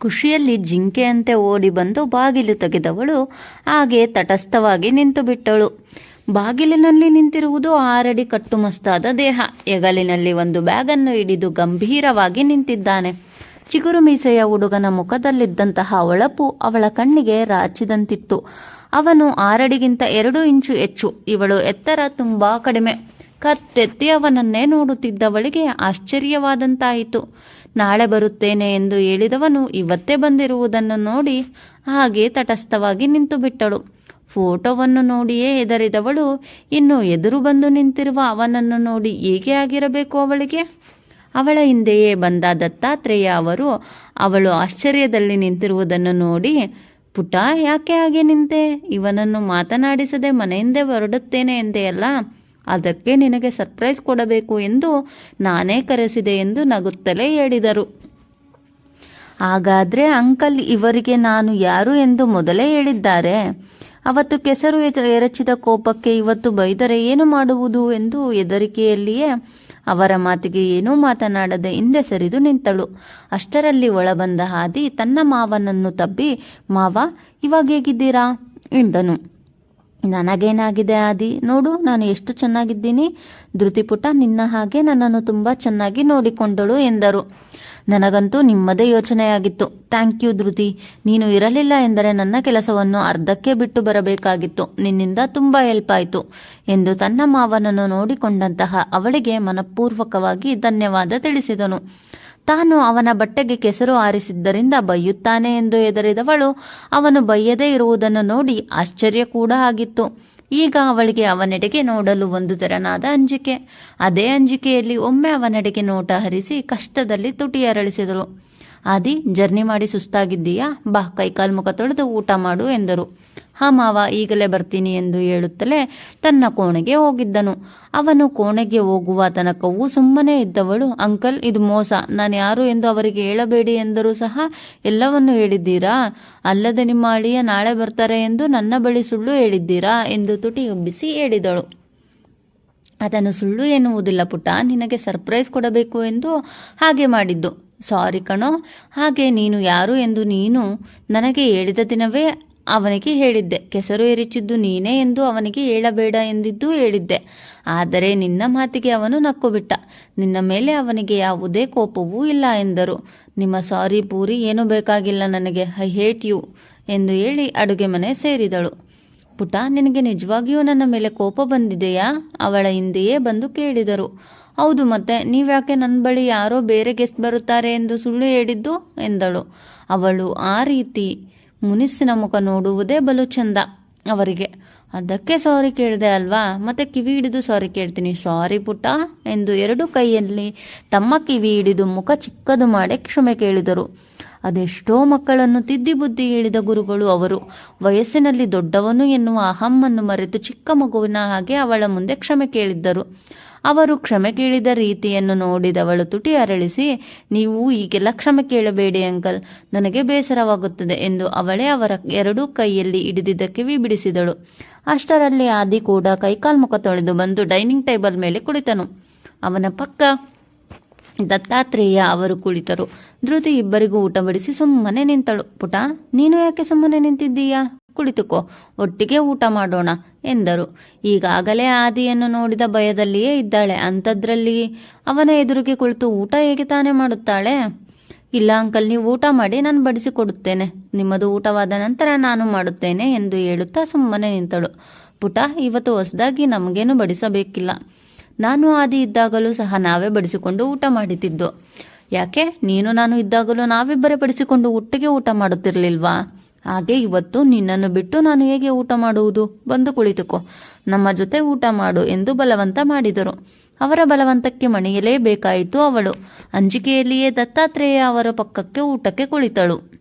ಖುಷಿಯಲ್ಲಿ ಜಿಂಕೆಯಂತೆ ಓಡಿ ಬಂದು ಬಾಗಿಲು ತೆಗೆದವಳು ಹಾಗೆ ತಟಸ್ಥವಾಗಿ ನಿಂತು ಬಿಟ್ಟಳು ಬಾಗಿಲಿನಲ್ಲಿ ನಿಂತಿರುವುದು ಆರಡಿ ಕಟ್ಟುಮಸ್ತಾದ ದೇಹ. ಹೆಗಲಿನಲ್ಲಿ ಒಂದು ಬ್ಯಾಗನ್ನು ಹಿಡಿದು ಗಂಭೀರವಾಗಿ ನಿಂತಿದ್ದಾನೆ. ಚಿಗುರು ಮೀಸೆಯ ಹುಡುಗನ ಮುಖದಲ್ಲಿದ್ದಂತಹ ಹೊಳಪು ಅವಳ ಕಣ್ಣಿಗೆ ರಾಚಿದಂತಿತ್ತು. ಅವನು ಆರಡಿಗಿಂತ ಎರಡು ಇಂಚು ಹೆಚ್ಚು. ಇವಳು ಎತ್ತರ ತುಂಬಾ ಕಡಿಮೆ. ಕತ್ತೆತ್ತಿ ಅವನನ್ನೇ ನೋಡುತ್ತಿದ್ದವಳಿಗೆ ಆಶ್ಚರ್ಯವಾದಂತಾಯಿತು. ನಾಳೆ ಬರುತ್ತೇನೆ ಎಂದು ಹೇಳಿದವನು ಇವತ್ತೇ ಬಂದಿರುವುದನ್ನು ನೋಡಿ ಹಾಗೆ ತಟಸ್ಥವಾಗಿ ನಿಂತು ಬಿಟ್ಟಳು. ಫೋಟೋವನ್ನು ನೋಡಿಯೇ ಹೆದರಿದವಳು, ಇನ್ನು ಎದುರು ಬಂದು ನಿಂತಿರುವ ಅವನನ್ನು ನೋಡಿ ಹೇಗೆ ಆಗಿರಬೇಕು ಅವಳಿಗೆ? ಅವಳ ಹಿಂದೆಯೇ ಬಂದ ದತ್ತಾತ್ರೇಯ ಅವರು, ಅವಳು ಆಶ್ಚರ್ಯದಲ್ಲಿ ನಿಂತಿರುವುದನ್ನು ನೋಡಿ, ಪುಟ ಯಾಕೆ ಹಾಗೆ ನಿಂತೆ? ಇವನನ್ನು ಮಾತನಾಡಿಸದೆ ಮನೆಯಿಂದೆ ಹೊರಡುತ್ತೇನೆ ಎಂದೆಯಲ್ಲ? ಅದಕ್ಕೆ ನಿನಗೆ ಸರ್ಪ್ರೈಸ್ ಕೊಡಬೇಕು ಎಂದು ನಾನೇ ಕರೆಸಿದೆ ಎಂದು ನಗುತ್ತಲೇ ಹೇಳಿದರು. ಹಾಗಾದ್ರೆ ಅಂಕಲ್, ಇವರಿಗೆ ನಾನು ಯಾರು ಎಂದು ಮೊದಲೇ ಹೇಳಿದ್ದಾರೆ. ಅವತ್ತು ಕೆಸರು ಎರಚಿದ ಕೋಪಕ್ಕೆ ಇವತ್ತು ಬೈದರೆ ಏನು ಮಾಡುವುದು ಎಂದು ಹೆದರಿಕೆಯಲ್ಲಿಯೇ ಅವರ ಮಾತಿಗೆ ಏನೂ ಮಾತನಾಡದೆ ಹಿಂದೆ ಸರಿದು ನಿಂತಳು. ಅಷ್ಟರಲ್ಲಿ ಒಳಬಂದ ಹಾದಿ ತನ್ನ ಮಾವನನ್ನು ತಬ್ಬಿ, ಮಾವ, ಇವಾಗ ಹೇಗಿದ್ದೀರಾ? ಎಂದನು. ನನಗೇನಾಗಿದೆ ಆದಿ? ನೋಡು, ನಾನು ಎಷ್ಟು ಚೆನ್ನಾಗಿದ್ದೀನಿ. ಧೃತಿಪುಟ ನಿನ್ನ ಹಾಗೆ ನನ್ನನ್ನು ತುಂಬ ಚೆನ್ನಾಗಿ ನೋಡಿಕೊಂಡಳು ಎಂದರು. ನನಗಂತೂ ನಿಮ್ಮದೇ ಯೋಚನೆಯಾಗಿತ್ತು. Thank you Dhriti. ನೀನು ಇರಲಿಲ್ಲ ಎಂದರೆ ನನ್ನ ಕೆಲಸವನ್ನು ಅರ್ಧಕ್ಕೆ ಬಿಟ್ಟು ಬರಬೇಕಾಗಿತ್ತು. ನಿನ್ನಿಂದ ತುಂಬ ಹೆಲ್ಪ್ ಆಯಿತು ಎಂದು ತನ್ನ ಮಾವನನ್ನು ನೋಡಿಕೊಂಡಂತಹ ಅವಳಿಗೆ ಮನಪೂರ್ವಕವಾಗಿ ಧನ್ಯವಾದ ತಿಳಿಸಿದನು. ತಾನು ಅವನ ಬಟ್ಟೆಗೆ ಕೆಸರು ಆರಿಸಿದ್ದರಿಂದ ಬೈಯುತ್ತಾನೆ ಎಂದು ಎದರಿದವಳು ಅವನು ಬೈಯದೇ ಇರುವುದನ್ನು ನೋಡಿ ಆಶ್ಚರ್ಯ ಕೂಡ ಆಗಿತ್ತು. ಈಗ ಅವಳಿಗೆ ಅವನೆಡೆಗೆ ನೋಡಲು ಒಂದು ತೆರನಾದ ಅಂಜಿಕೆ. ಅದೇ ಅಂಜಿಕೆಯಲ್ಲಿ ಒಮ್ಮೆ ಅವನೆಡೆಗೆ ನೋಟ ಹರಿಸಿ ಕಷ್ಟದಲ್ಲಿ ತುಟಿ ಅರಳಿಸಿದಳು. ಆದಿ, ಜರ್ನಿ ಮಾಡಿ ಸುಸ್ತಾಗಿದ್ದೀಯಾ? ಬಾ, ಕೈಕಾಲು ಮುಖ ತೊಳೆದು ಊಟ ಮಾಡು ಎಂದರು. ಹಾ ಮಾವ, ಈಗಲೇ ಬರ್ತೀನಿ ಎಂದು ಹೇಳುತ್ತಲೇ ತನ್ನ ಕೋಣೆಗೆ ಹೋಗಿದ್ದನು. ಅವನು ಕೋಣೆಗೆ ಹೋಗುವ ತನಕವೂ ಸುಮ್ಮನೆ ಇದ್ದವಳು. ಅಂಕಲ್, ಇದು ಮೋಸ. ನಾನು ಯಾರು ಎಂದು ಅವರಿಗೆ ಹೇಳಬೇಡಿ ಎಂದರೂ ಸಹ ಎಲ್ಲವನ್ನು ಹೇಳಿದ್ದೀರಾ? ಅಲ್ಲದೆ ನಿಮ್ಮ ಅಳಿಯ ನಾಳೆ ಬರ್ತಾರೆ ಎಂದು ನನ್ನ ಬಳಿ ಸುಳ್ಳು ಹೇಳಿದ್ದೀರಾ? ಎಂದು ತುಟಿ ಉಬ್ಬಿಸಿ ಹೇಳಿದಳು. ಅದನ್ನು ಸುಳ್ಳು ಎನ್ನುವುದಿಲ್ಲ ಪುಟ ನಿನಗೆ ಸರ್ಪ್ರೈಸ್ ಕೊಡಬೇಕು ಎಂದು ಹಾಗೆ ಮಾಡಿದ್ದು. ಸಾರಿ ಕಣೋ, ಹಾಗೆ ನೀನು ಯಾರು ಎಂದು ನೀನು ನನಗೆ ಹೇಳಿದ ದಿನವೇ ಅವನಿಗೆ ಹೇಳಿದ್ದೆ. ಕೆಸರು ಎರಿಚಿದ್ದು ನೀನೇ ಎಂದು ಅವನಿಗೆ ಹೇಳಬೇಡ ಎಂದಿದ್ದು ಹೇಳಿದ್ದೆ. ಆದರೆ ನಿನ್ನ ಮಾತಿಗೆ ಅವನು ನಕ್ಕು ಬಿಟ್ಟ ನಿನ್ನ ಮೇಲೆ ಅವನಿಗೆ ಯಾವುದೇ ಕೋಪವೂ ಇಲ್ಲ ಎಂದರು. ನಿಮ್ಮ ಸಾರಿ ಪೂರಿ ಏನೂ ಬೇಕಾಗಿಲ್ಲ ನನಗೆ, ಐ ಹೇಟ್ ಯು ಎಂದು ಹೇಳಿ ಅಡುಗೆ ಮನೆ ಸೇರಿದಳು. ಪುಟ, ನಿನಗೆ ನಿಜವಾಗಿಯೂ ನನ್ನ ಮೇಲೆ ಕೋಪ ಬಂದಿದೆಯಾ? ಅವಳ ಹಿಂದೆಯೇ ಬಂದು ಕೇಳಿದರು. ಹೌದು ಮತ್ತೆ, ನೀವ್ಯಾಕೆ ನನ್ನ ಬಳಿ ಯಾರೋ ಬೇರೆ ಗೆಸ್ಟ್ ಬರುತ್ತಾರೆ ಎಂದು ಸುಳ್ಳು ಹೇಳಿದ್ದು? ಎಂದಳು. ಅವಳು, ಆ ರೀತಿ ಮುನಿಸಿನ ಮುಖ ನೋಡುವುದೇ ಬಲು ಚಂದ ಅವರಿಗೆ. ಅದಕ್ಕೆ ಸಾರಿ ಕೇಳಿದೆ ಅಲ್ವಾ? ಮತ್ತೆ ಕಿವಿ ಹಿಡಿದು ಸಾರಿ ಕೇಳ್ತೀನಿ. ಸಾರಿ ಪುಟ್ಟ ಎಂದು ಎರಡು ಕೈಯಲ್ಲಿ ತಮ್ಮ ಕಿವಿ ಹಿಡಿದು ಮುಖ ಚಿಕ್ಕದು ಮಾಡಿ ಕ್ಷಮೆ ಕೇಳಿದರು. ಅದೆಷ್ಟೋ ಮಕ್ಕಳನ್ನು ತಿದ್ದಿ ಬುದ್ಧಿ ಹೇಳಿದ ಗುರುಗಳು ಅವರು. ವಯಸ್ಸಿನಲ್ಲಿ ದೊಡ್ಡವನು ಎನ್ನುವ ಅಹಮ್ಮನ್ನು ಮರೆತು ಚಿಕ್ಕ ಮಗುವಿನ ಹಾಗೆ ಅವಳ ಮುಂದೆ ಕ್ಷಮೆ ಕೇಳಿದ್ದರು. ಅವರು ಕ್ಷಮೆ ಕೇಳಿದ ರೀತಿಯನ್ನು ನೋಡಿದವಳು ತುಟಿ ಅರಳಿಸಿ, ನೀವು ಈಗೆಲ್ಲ ಕ್ಷಮೆ ಕೇಳಬೇಡಿ ಅಂಕಲ್. ನನಗೆ ಬೇಸರವಾಗುತ್ತದೆ ಎಂದು ಅವಳೇ ಅವರ ಎರಡೂ ಕೈಯಲ್ಲಿ ಹಿಡಿದಿದ್ದ ಕಿವಿ ಬಿಡಿಸಿದಳು ಅಷ್ಟರಲ್ಲಿ ಆದಿ ಕೂಡ ಕೈಕಾಲು ಮುಖ ತೊಳೆದು ಬಂದು ಡೈನಿಂಗ್ ಟೇಬಲ್ ಮೇಲೆ ಕುಳಿತನು. ಅವನ ಪಕ್ಕ ದತ್ತಾತ್ರೇಯ ಅವರು ಕುಳಿತರು. ಧೃತಿ ಇಬ್ಬರಿಗೂ ಊಟ ಬಡಿಸಿ ಸುಮ್ಮನೆ ನಿಂತಳು. ಪುಟ, ನೀನು ಯಾಕೆ ಸುಮ್ಮನೆ ನಿಂತಿದ್ದೀಯಾ? ಕುಳಿತುಕೋ, ಒಟ್ಟಿಗೆ ಊಟ ಮಾಡೋಣ ಎಂದರು. ಈಗಾಗಲೇ ಆದಿಯನ್ನು ನೋಡಿದ ಭಯದಲ್ಲಿಯೇ ಇದ್ದಾಳೆ. ಅಂಥದ್ರಲ್ಲಿ ಅವನ ಎದುರಿಗೆ ಕುಳಿತು ಊಟ ಹೇಗೆ ತಾನೇ ಮಾಡುತ್ತಾಳೆ? ಇಲ್ಲ ಅಂಕಲ್, ನೀವು ಊಟ ಮಾಡಿ ನಾನು ಬಡಿಸಿಕೊಡುತ್ತೇನೆ ನಿಮ್ಮದು ಊಟವಾದ ನಂತರ ನಾನು ಮಾಡುತ್ತೇನೆ ಎಂದು ಹೇಳುತ್ತಾ ಸುಮ್ಮನೆ ನಿಂತಳು. ಪುಟ, ಇವತ್ತು ಹೊಸದಾಗಿ ನಮಗೇನು ಬಡಿಸಬೇಕಿಲ್ಲ. ನಾನು ಆದಿ ಇದ್ದಾಗಲೂ ಸಹ ನಾವೇ ಬಡಿಸಿಕೊಂಡು ಊಟ ಮಾಡುತ್ತಿದ್ದು ಯಾಕೆ? ನೀನು ನಾನು ಇದ್ದಾಗಲೂ ನಾವಿಬ್ಬರೇ ಬಡಿಸಿಕೊಂಡು ಒಟ್ಟಿಗೆ ಊಟ ಮಾಡುತ್ತಿರಲಿಲ್ವಾ? ಹಾಗೆ ಇವತ್ತು ನಿನ್ನನ್ನು ಬಿಟ್ಟು ನಾನು ಹೇಗೆ ಊಟ ಮಾಡುವುದು? ಬಂದು ಕುಳಿತುಕೋ. ನಮ್ಮ ಜೊತೆ ಊಟ ಮಾಡು ಎಂದು ಬಲವಂತ ಮಾಡಿದರು. ಅವರ ಬಲವಂತಕ್ಕೆ ಮಣಿಯಲೇಬೇಕಾಯಿತು ಅವಳು. ಅಂಜಿಕೆಯಲ್ಲಿಯೇ ದತ್ತಾತ್ರೇಯ ಅವರ ಪಕ್ಕಕ್ಕೆ ಊಟಕ್ಕೆ ಕುಳಿತಳು.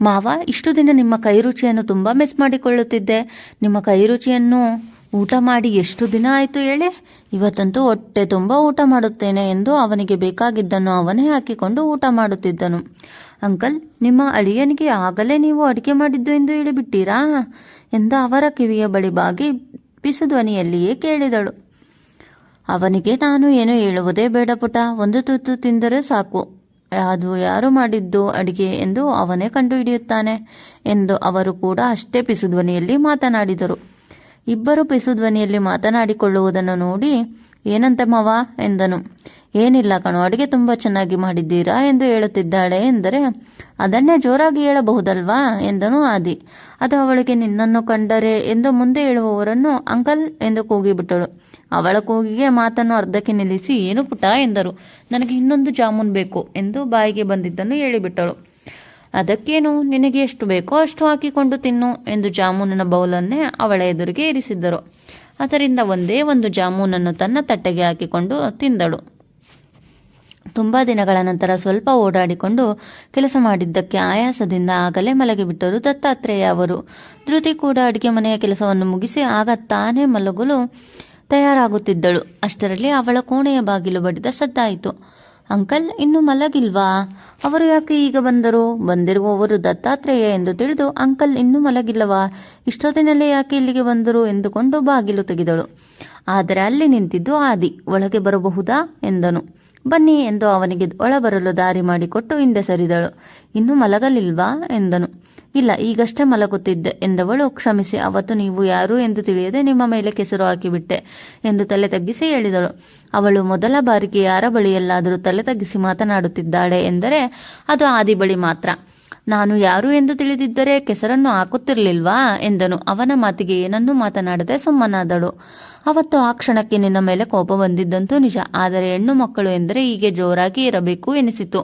ಮಾವ, ಇಷ್ಟು ದಿನ ನಿಮ್ಮ ಕೈ ರುಚಿಯನ್ನು ತುಂಬ ಮಿಸ್ ಮಾಡಿಕೊಳ್ಳುತ್ತಿದ್ದೆ. ನಿಮ್ಮ ಕೈ ರುಚಿಯನ್ನು ಊಟ ಮಾಡಿ ಎಷ್ಟು ದಿನ ಆಯಿತು ಹೇಳಿ? ಇವತ್ತಂತೂ ಹೊಟ್ಟೆ ತುಂಬ ಊಟ ಮಾಡುತ್ತೇನೆ ಎಂದು ಅವನಿಗೆ ಬೇಕಾಗಿದ್ದನ್ನು ಅವನೇ ಹಾಕಿಕೊಂಡು ಊಟ ಮಾಡುತ್ತಿದ್ದನು. ಅಂಕಲ್, ನಿಮ್ಮ ಅಳಿಯನಿಗೆ ಆಗಲೇ ನೀವು ಅಡಿಗೆ ಮಾಡಿದ್ದು ಎಂದು ಹೇಳಿಬಿಟ್ಟೀರಾ? ಎಂದು ಅವರ ಕಿವಿಯ ಬಳಿ ಬಾಗಿ ಪಿಸುಧ್ವನಿಯಲ್ಲಿಯೇ ಕೇಳಿದಳು. ಅವನಿಗೆ ನಾನು ಏನು ಹೇಳುವುದೇ ಬೇಡ ಪುಟ. ಒಂದು ತುತ್ತು ತಿಂದರೆ ಸಾಕು. ಅದು ಯಾರು ಮಾಡಿದ್ದು ಅಡಿಗೆ ಎಂದು ಅವನೇ ಕಂಡುಹಿಡಿಯುತ್ತಾನೆ ಎಂದು ಅವರು ಕೂಡ ಅಷ್ಟೇ ಪಿಸುಧ್ವನಿಯಲ್ಲಿ ಮಾತನಾಡಿದರು. ಇಬ್ಬರು ಪಿಸುಧ್ವನಿಯಲ್ಲಿ ಮಾತನಾಡಿಕೊಳ್ಳುವುದನ್ನು ನೋಡಿ, ಏನಂತ ಮವ? ಎಂದನು. ಏನಿಲ್ಲ ಕಣೋ, ಅಡುಗೆ ತುಂಬ ಚೆನ್ನಾಗಿ ಮಾಡಿದ್ದೀರಾ ಎಂದು ಹೇಳುತ್ತಿದ್ದಾಳೆ ಎಂದರೆ, ಅದನ್ನೇ ಜೋರಾಗಿ ಹೇಳಬಹುದಲ್ವಾ ಎಂದನು ಆದಿ. ಅದು ಅವಳಿಗೆ ನಿನ್ನನ್ನು ಕಂಡರೆ ಎಂದು ಮುಂದೆ ಹೇಳುವವರನ್ನು ಅಂಕಲ್ ಎಂದು ಕೂಗಿಬಿಟ್ಟಳು. ಅವಳ ಕೂಗಿಗೆ ಮಾತನ್ನು ಅರ್ಧಕ್ಕೆ ನಿಲ್ಲಿಸಿ, ಏನು ಪುಟ ಎಂದರು. ನನಗೆ ಇನ್ನೊಂದು ಜಾಮೂನ್ ಬೇಕು ಎಂದು ಬಾಯಿಗೆ ಬಂದಿದ್ದನ್ನು ಹೇಳಿಬಿಟ್ಟಳು. ಅದಕ್ಕೇನು, ನಿನಗೆ ಎಷ್ಟು ಬೇಕೋ ಅಷ್ಟು ಹಾಕಿಕೊಂಡು ತಿನ್ನು ಎಂದು ಜಾಮೂನಿನ ಬೌಲನ್ನೇ ಅವಳ ಎದುರಿಗೆ ಇರಿಸಿದ್ದರು. ಅದರಿಂದ ಒಂದೇ ಒಂದು ಜಾಮೂನನ್ನು ತನ್ನ ತಟ್ಟೆಗೆ ಹಾಕಿಕೊಂಡು ತಿಂದಳು. ತುಂಬ ದಿನಗಳ ನಂತರ ಸ್ವಲ್ಪ ಓಡಾಡಿಕೊಂಡು ಕೆಲಸ ಮಾಡಿದ್ದಕ್ಕೆ ಆಯಾಸದಿಂದ ಆಗಲೇ ಮಲಗಿಬಿಟ್ಟರು ದತ್ತಾತ್ರೇಯ ಅವರು. ಧೃತಿ ಕೂಡ ಅಡುಗೆ ಮನೆಯ ಕೆಲಸವನ್ನು ಮುಗಿಸಿ ಆಗ ತಾನೇ ಮಲಗಲು ತಯಾರಾಗುತ್ತಿದ್ದಳು. ಅಷ್ಟರಲ್ಲಿ ಅವಳ ಕೋಣೆಯ ಬಾಗಿಲು ಬಡಿದ ಸದ್ದಾಯಿತು. ಅಂಕಲ್, ಇನ್ನು ಮಲಗಿಲ್ವಾ? ಅವರು ಯಾಕೆ ಈಗ ಬಂದರು? ಬಂದಿರುವವರು ದತ್ತಾತ್ರೇಯ ಎಂದು ತಿಳಿದು ಅಂಕಲ್, ಇನ್ನೂ ಮಲಗಿಲ್ಲವಾ? ಇಷ್ಟೊತ್ತಿನಲ್ಲೇ ಯಾಕೆ ಇಲ್ಲಿಗೆ ಬಂದರು ಎಂದುಕೊಂಡು ಬಾಗಿಲು ತೆಗೆದಳು. ಆದರೆ ಅಲ್ಲಿ ನಿಂತಿದ್ದು ಆದಿ, ಒಳಗೆ ಬರಬಹುದಾ? ಎಂದನು. ಬನ್ನಿ ಎಂದು ಅವನಿಗೆ ಒಳಬರಲು ದಾರಿ ಮಾಡಿಕೊಟ್ಟು ಹಿಂದೆ ಸರಿದಳು. ಇನ್ನೂ ಮಲಗಲಿಲ್ವಾ? ಎಂದನು. ಇಲ್ಲ, ಈಗಷ್ಟೇ ಮಲಗುತ್ತಿದ್ದೆ ಎಂದವಳು ಕ್ಷಮಿಸಿ, ಅವತ್ತು ನೀವು ಯಾರು ಎಂದು ತಿಳಿಯದೆ ನಿಮ್ಮ ಮೇಲೆ ಕೆಸರು ಹಾಕಿಬಿಟ್ಟೆ ಎಂದು ತಲೆ ತಗ್ಗಿಸಿ ಹೇಳಿದಳು. ಅವಳು ಮೊದಲ ಬಾರಿಗೆ ಯಾರ ಬಳಿಯಲ್ಲಾದರೂ ತಲೆ ತಗ್ಗಿಸಿ ಮಾತನಾಡುತ್ತಿದ್ದಾಳೆ ಎಂದರೆ ಅದು ಆದಿ ಬಳಿ ಮಾತ್ರ. ನಾನು ಯಾರು ಎಂದು ತಿಳಿದಿದ್ದರೆ ಕೆಸರನ್ನು ಹಾಕುತ್ತಿರಲಿಲ್ವಾ ಎಂದನು. ಅವನ ಮಾತಿಗೆ ಏನನ್ನೂ ಮಾತನಾಡದೆ ಸುಮ್ಮನಾದಳು. ಅವತ್ತು ಆ ಕ್ಷಣಕ್ಕೆ ನಿನ್ನ ಮೇಲೆ ಕೋಪ ಬಂದಿದ್ದಂತೂ ನಿಜ. ಆದರೆ ಹೆಣ್ಣು ಮಕ್ಕಳು ಎಂದರೆ ಹೀಗೆ ಜೋರಾಗಿ ಇರಬೇಕು ಎನಿಸಿತು.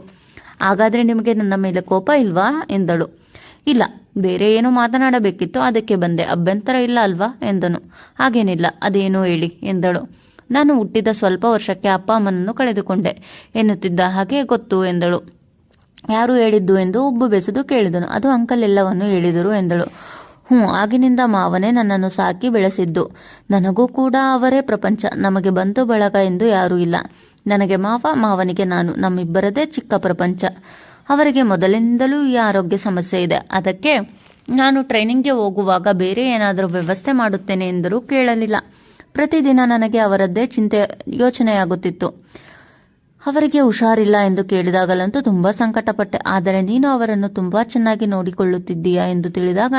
ಹಾಗಾದರೆ ನಿಮಗೆ ನನ್ನ ಮೇಲೆ ಕೋಪ ಇಲ್ವಾ ಎಂದಳು. ಇಲ್ಲ, ಬೇರೆ ಏನೋ ಮಾತನಾಡಬೇಕಿತ್ತು ಅದಕ್ಕೆ ಬಂದೆ. ಅಭ್ಯಂತರ ಇಲ್ಲ ಅಲ್ವಾ ಎಂದನು. ಹಾಗೇನಿಲ್ಲ, ಅದೇನೋ ಹೇಳಿ ಎಂದಳು. ನಾನು ಹುಟ್ಟಿದ ಸ್ವಲ್ಪ ವರ್ಷಕ್ಕೆ ಅಪ್ಪ ಅಮ್ಮನನ್ನು ಕಳೆದುಕೊಂಡೆ. ಎನ್ನುತ್ತಿದ್ದ ಹಾಗೆ ಗೊತ್ತು ಎಂದಳು. ಯಾರು ಹೇಳಿದ್ದು ಎಂದು ಉಬ್ಬು ಬೆಸೆದು ಕೇಳಿದನು. ಅದು ಅಂಕಲ್ ಎಲ್ಲವನ್ನು ಹೇಳಿದರು ಎಂದಳು. ಹ್ಞೂ, ಆಗಿನಿಂದ ಮಾವನೇ ನನ್ನನ್ನು ಸಾಕಿ ಬೆಳೆಸಿದ್ದು. ನನಗೂ ಕೂಡ ಅವರೇ ಪ್ರಪಂಚ. ನಮಗೆ ಬಂತು ಬಳಗ ಎಂದು ಯಾರೂ ಇಲ್ಲ. ನನಗೆ ಮಾವ, ಮಾವನಿಗೆ ನಾನು, ನಮ್ಮಿಬ್ಬರದೇ ಚಿಕ್ಕ ಪ್ರಪಂಚ. ಅವರಿಗೆ ಮೊದಲಿನಿಂದಲೂ ಈ ಆರೋಗ್ಯ ಸಮಸ್ಯೆ ಇದೆ. ಅದಕ್ಕೆ ನಾನು ಟ್ರೈನಿಂಗ್ಗೆ ಹೋಗುವಾಗ ಬೇರೆ ಏನಾದರೂ ವ್ಯವಸ್ಥೆ ಮಾಡುತ್ತೇನೆ ಎಂದರೂ ಕೇಳಲಿಲ್ಲ. ಪ್ರತಿದಿನ ನನಗೆ ಅವರದ್ದೇ ಚಿಂತೆ ಯೋಚನೆಯಾಗುತ್ತಿತ್ತು. ಅವರಿಗೆ ಹುಷಾರಿಲ್ಲ ಎಂದು ಕೇಳಿದಾಗಲಂತೂ ತುಂಬ ಸಂಕಟಪಟ್ಟೆ. ಆದರೆ ನೀನು ಅವರನ್ನು ತುಂಬ ಚೆನ್ನಾಗಿ ನೋಡಿಕೊಳ್ಳುತ್ತಿದ್ದೀಯಾ ಎಂದು ತಿಳಿದಾಗ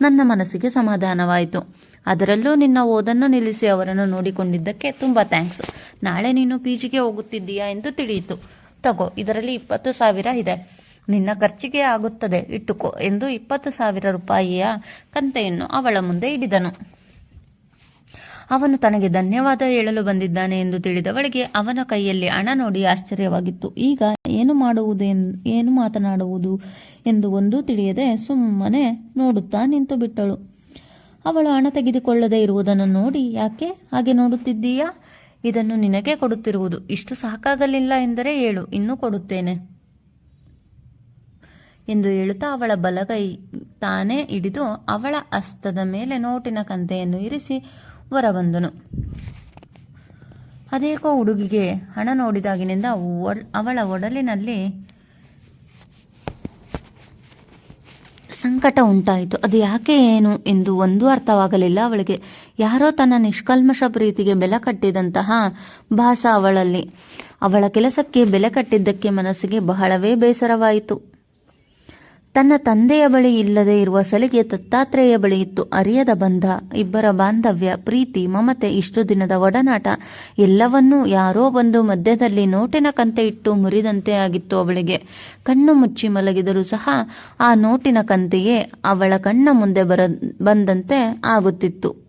ನನ್ನ ಮನಸ್ಸಿಗೆ ಸಮಾಧಾನವಾಯಿತು. ಅದರಲ್ಲೂ ನಿನ್ನ ಓದನ್ನು ನಿಲ್ಲಿಸಿ ಅವರನ್ನು ನೋಡಿಕೊಂಡಿದ್ದಕ್ಕೆ ತುಂಬ ಥ್ಯಾಂಕ್ಸ್. ನಾಳೆ ನೀನು ಪಿ ಜಿಗೆ ಹೋಗುತ್ತಿದ್ದೀಯಾ ಎಂದು ತಿಳಿಯಿತು. ತಗೋ, ಇದರಲ್ಲಿ ಇಪ್ಪತ್ತು ಸಾವಿರ ಇದೆ. ನಿನ್ನ ಖರ್ಚಿಗೆ ಆಗುತ್ತದೆ. ಇಟ್ಟುಕೋ ಎಂದು ಇಪ್ಪತ್ತು ಸಾವಿರ ರೂಪಾಯಿಯ ಕಂತೆಯನ್ನು ಅವಳ ಮುಂದೆ ಹಿಡಿದನು ಅವನು ತನಗೆ ಧನ್ಯವಾದ ಹೇಳಲು ಬಂದಿದ್ದಾನೆ ಎಂದು ತಿಳಿದವಳಿಗೆ ಅವನ ಕೈಯಲ್ಲಿ ಹಣ ನೋಡಿ ಆಶ್ಚರ್ಯವಾಗಿತ್ತು. ಈಗ ಏನು ಮಾಡುವುದು ಏನು ಮಾತನಾಡುವುದು ಎಂದು ಒಂದೂ ತಿಳಿಯದೆ ಸುಮ್ಮನೆ ನೋಡುತ್ತಾ ನಿಂತು ಬಿಟ್ಟಳು. ಅವಳು ಹಣ ತೆಗೆದುಕೊಳ್ಳದೆ ಇರುವುದನ್ನು ನೋಡಿ, ಯಾಕೆ ಹಾಗೆ ನೋಡುತ್ತಿದ್ದೀಯಾ? ಇದನ್ನು ನಿನಗೆ ಕೊಡುತ್ತಿರುವುದು. ಇಷ್ಟು ಸಾಕಾಗಲಿಲ್ಲ ಎಂದರೆ ಹೇಳು, ಇನ್ನೂ ಕೊಡುತ್ತೇನೆ ಎಂದು ಹೇಳುತ್ತಾ ಅವಳ ಬಲಗೈ ತಾನೇ ಹಿಡಿದು ಅವಳ ಹಸ್ತದ ಮೇಲೆ ನೋಟಿನ ಕಂತೆಯನ್ನು ಇರಿಸಿ ಹೊರಬಂದನು ಅದೇಕೋ ಹುಡುಗಿಗೆ ಹಣ ನೋಡಿದಾಗಿನಿಂದ ಅವಳ ಒಡಲಿನಲ್ಲಿ ಸಂಕಟ ಉಂಟಾಯಿತು. ಅದು ಯಾಕೆ ಏನು ಎಂದು ಒಂದೂ ಅರ್ಥವಾಗಲಿಲ್ಲ. ಅವಳಿಗೆ ಯಾರೋ ತನ್ನ ನಿಷ್ಕಲ್ಮಶ ಪ್ರೀತಿಗೆ ಬೆಲೆ ಕಟ್ಟಿದಂತಹ ಭಾಸ ಅವಳಲ್ಲಿ. ಅವಳ ಕೆಲಸಕ್ಕೆ ಬೆಲೆ ಕಟ್ಟಿದ್ದಕ್ಕೆ ಮನಸ್ಸಿಗೆ ಬಹಳವೇ ಬೇಸರವಾಯಿತು. ತನ್ನ ತಂದೆಯ ಬಳಿ ಇಲ್ಲದೆ ಇರುವ ಸಲಿಗೆ ದತ್ತಾತ್ರೇಯ ಬಳಿ ಇತ್ತು ಅರಿಯದ ಬಂಧ. ಇಬ್ಬರ ಬಾಂಧವ್ಯ, ಪ್ರೀತಿ, ಮಮತೆ, ಇಷ್ಟು ದಿನದ ಒಡನಾಟ, ಎಲ್ಲವನ್ನೂ ಯಾರೋ ಬಂದು ಮಧ್ಯದಲ್ಲಿ ನೋಟಿನ ಕಂತೆ ಇಟ್ಟು ಮುರಿದಂತೆ ಆಗಿತ್ತು ಅವಳಿಗೆ. ಕಣ್ಣು ಮುಚ್ಚಿ ಮಲಗಿದರೂ ಸಹ ಆ ನೋಟಿನ ಕಂತೆಯೇ ಅವಳ ಕಣ್ಣ ಮುಂದೆ ಬರ, ಬಂದಂತೆ ಆಗುತ್ತಿತ್ತು.